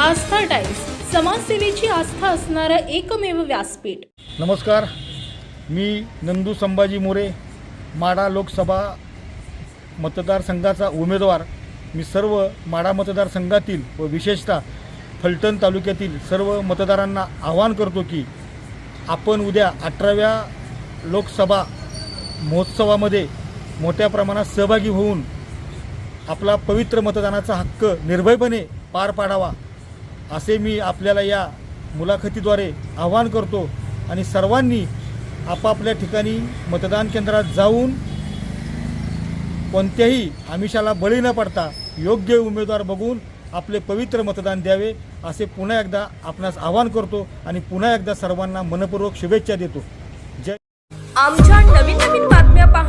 आस्था Times समाजसेवेची आस्था असणारं एकमेव व्यासपीठ. नमस्कार मी नंदू संभाजी मोरे माडा लोकसभा मतदारसंघाचा उमेदवार. मी सर्व माडा मतदारसंघातील व विशेषतः फलटण तालुक्यातील सर्व मतदारांना आवाहन करतो की आपण उद्या अठराव्या लोकसभा महोत्सवामध्ये मोठ्या प्रमाणात सहभागी होऊन आपला पवित्र मतदानाचा हक्क निर्भयपणे पार पाडावा. असे मी आपल्याला या मुलाखतीद्वारे आवाहन करतो आणि सर्वांनी आपापल्या ठिकाणी मतदान केंद्रात जाऊन कोणत्याही आमिषाला बळी न पडता योग्य उमेदवार बघून आपले पवित्र मतदान द्यावे असे पुन्हा एकदा आपणास आवाहन करतो आणि पुन्हा एकदा सर्वांना मनपूर्वक शुभेच्छा देतो. जय आमच्या नवीन नवीन बातम्या पहा